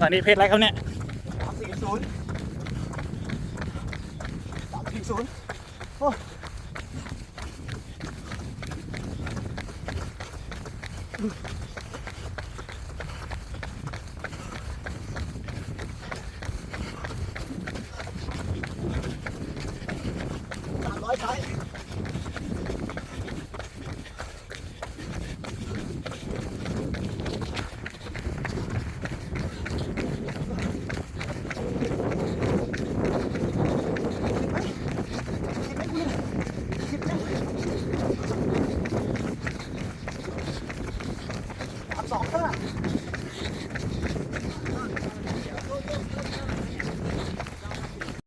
ตอนนี้เพจอะไรครับเนี่ยสามสี่ศูนย์สามสี่ศูนย์โอ้ 早饭。